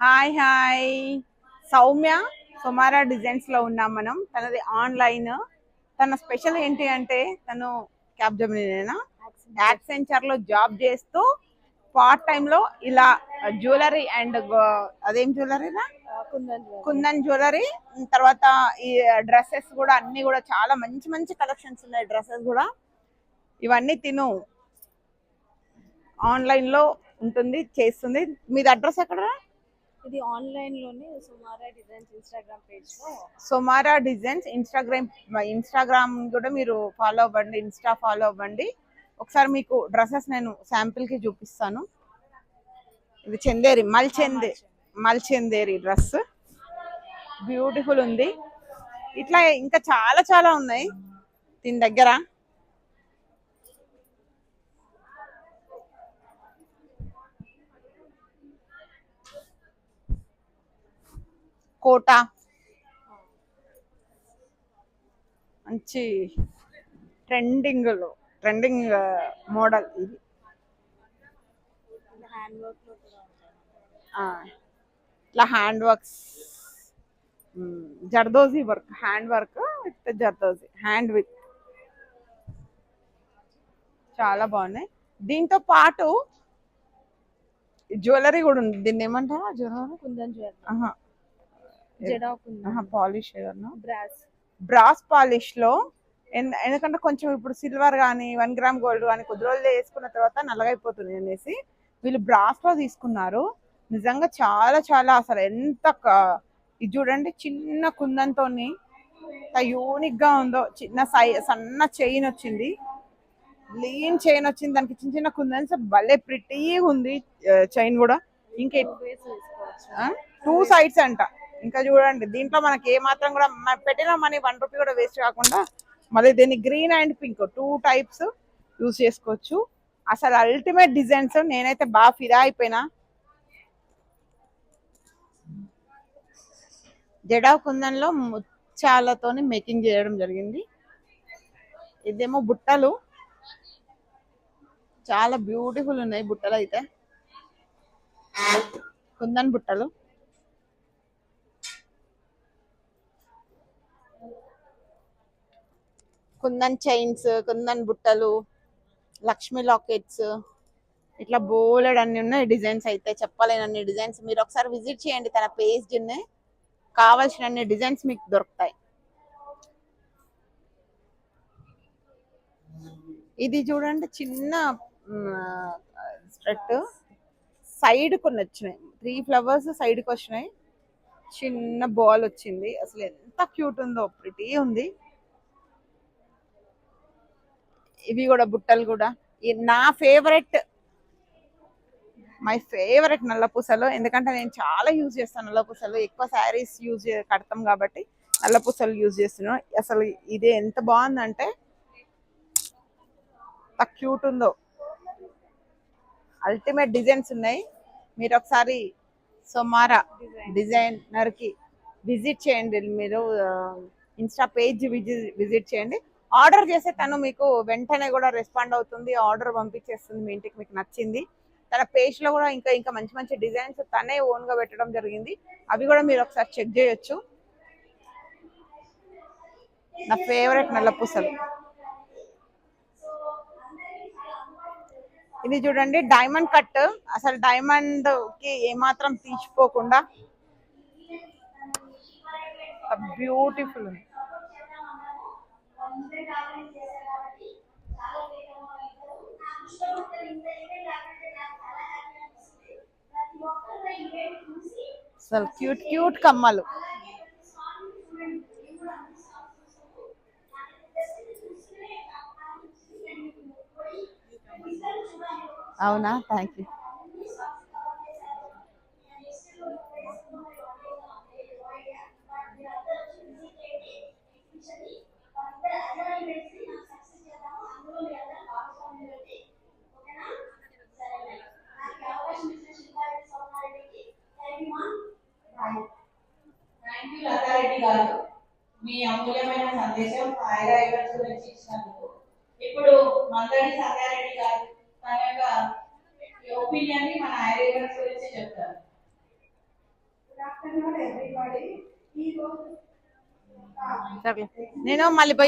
Hi hi. Soumya Sumara డిజైన్స్లో ఉన్నాం మనం. తనది ఆన్లైన్. తన స్పెషల్ ఏంటి అంటే తను క్యాబ్ జమినేనా యాక్సెంచర్లో జాబ్ చేస్తూ పార్ట్ టైం లో ఇలా జ్యువెలరీ అండ్ అదేం జ్యువెలరీనా? కుందన్ జ్యువెలరీ. తర్వాత ఈ డ్రెస్సెస్ కూడా అన్ని కూడా చాలా మంచి మంచి కలెక్షన్స్ ఉన్నాయి డ్రెస్సెస్ కూడా. ఇవన్నీ తిను. ఆన్లైన్లో ఉంటుంది చేస్తుంది. మీది అడ్రస్ ఎక్కడ ఇది ఆన్లైన్లోనే సుమారా డిజైన్స్ ఇన్స్టాగ్రామ్ పేజ్లో సొమారా డిజైన్స్ ఇన్స్టాగ్రామ్ ఇన్స్టాగ్రామ్ కూడా మీరు ఫాలో అవ్వండి ఇన్స్టా ఫాలో అవ్వండి. ఒకసారి మీకు డ్రెస్సెస్ నేను శాంపిల్కి చూపిస్తాను. ఇది చందేరి మల్చందే మల్చందేరి డ్రెస్ బ్యూటిఫుల్ ఉంది. ఇట్లా ఇంకా చాలా చాలా ఉన్నాయి. దీని దగ్గర కోట. మంచి ట్రెండింగ్ ట్రెండింగ్ మోడల్ ఇది. ఇట్లా hand works. Zardozi work hand work with zardozi hand with. చాలా బాగున్నాయి. దీంతో పాటు జ్యువెలరీ కూడా ఉంది. దీన్ని ఏమంటారా? Jewellery? Kundan jewellery. Polish brass. Brass పాలిష్లో ఎందు- ఎందుకంటే కొంచెం ఇప్పుడు సిల్వర్ కానీ వన్ గ్రామ్ గోల్డ్ కానీ కొద్ది రోజులు వేసుకున్న తర్వాత నల్లగైపోతుంది అనేసి వీళ్ళు బ్రాస్లో తీసుకున్నారు. నిజంగా చాలా చాలా అసలు ఎంత ఇది చూడండి చిన్న కుందంతో యూనిక్గా ఉందో. చిన్న సై సన్న చైన్ వచ్చింది. లీన్ చైన్ వచ్చింది. దానికి చిన్న చిన్న కుందన్స్. భలే ప్రిటీగా ఉంది చైన్ కూడా. ఇంకా టూ సైడ్స్ అంట. ఇంకా చూడండి దీంట్లో మనకి ఏ మాత్రం కూడా పెట్టిన మనీ వన్ రూపీ కూడా వేస్ట్ కాకుండా మళ్ళీ దీన్ని green and pink two types use చేసుకోవచ్చు. అసలు అల్టిమేట్ డిజైన్స్ నేనైతే బాగా ఫిదా అయిపోయినా. జడా కుందన్లో ముత్యాలతోని మేకింగ్ చేయడం జరిగింది. ఇదేమో బుట్టలు. చాలా బ్యూటిఫుల్ ఉన్నాయి బుట్టలు అయితే కుందన్ బుట్టలు. కుందన్ చైన్స్ కుందన్ బుట్టలు లక్ష్మీ లాకెట్స్ ఇట్లా బోలెడ్ అన్ని ఉన్నాయి డిజైన్స్ అయితే చెప్పలేనన్ని డిజైన్స్. మీరు ఒకసారి విజిట్ చేయండి తన పేజ్ని. కావాల్సిన డిజైన్స్ మీకు దొరుకుతాయి. ఇది చూడండి చిన్న స్ట్రెట్. సైడ్ కొన్ని వచ్చినాయి. త్రీ ఫ్లవర్స్ సైడ్కి వచ్చినాయి. చిన్న బాల్ వచ్చింది. అసలు ఎంత క్యూట్ ఉందో ప్రిటీ ఉంది. ఇవి కూడా బుట్టలు కూడా. నా ఫేవరెట్ మై ఫేవరెట్ నల్ల పూసలు. ఎందుకంటే నేను చాలా యూజ్ చేస్తాను నల్ల పూసలు. ఎక్కువ శారీస్ యూజ్ కడతాం కాబట్టి నల్ల పూసలు యూజ్ చేస్తున్నాను అసలు ఇది ఎంత బాగుందంటే క్యూట్ ఉందో. అల్టిమేట్ డిజైన్స్ ఉన్నాయి. మీరు ఒకసారి సోమారా డిజైనర్కి విజిట్ చేయండి. మీరు ఇన్స్టా పేజ్ విజిట్ చేయండి. ఆర్డర్ చేస్తే తను మీకు వెంటనే కూడా రెస్పాండ్ అవుతుంది ఆర్డర్ పంపించేస్తుంది మీ ఇంటికి మీకు నచ్చింది. తన పేజ్లో కూడా ఇంకా ఇంకా మంచి మంచి డిజైన్స్ తనే ఓన్గా పెట్టడం జరిగింది. అవి కూడా మీరు ఒకసారి చెక్ చేయొచ్చు. నా ఫేవరెట్ నల్లపూసలు. ఇది చూడండి డైమండ్ కట్ అసలు డైమండ్కి ఏమాత్రం తీసిపోకుండా బ్యూటిఫుల్ ఉంది. అసలు క్యూట్ క్యూట్ కమ్మలు. అవునా? Thank you thank you Latha Reddy గారు. మీ అమూల్యమైన సందేశం ఐరాయివర్స్ గురించి ఇచ్చినందుకు. ఇప్పుడు మందడి సంగారెడ్డి గారు తన యొక్క ఒపీనియన్ని మన ఐరాయివర్స్ గురించి చెప్తారు. నేను మళ్ళీ పోయి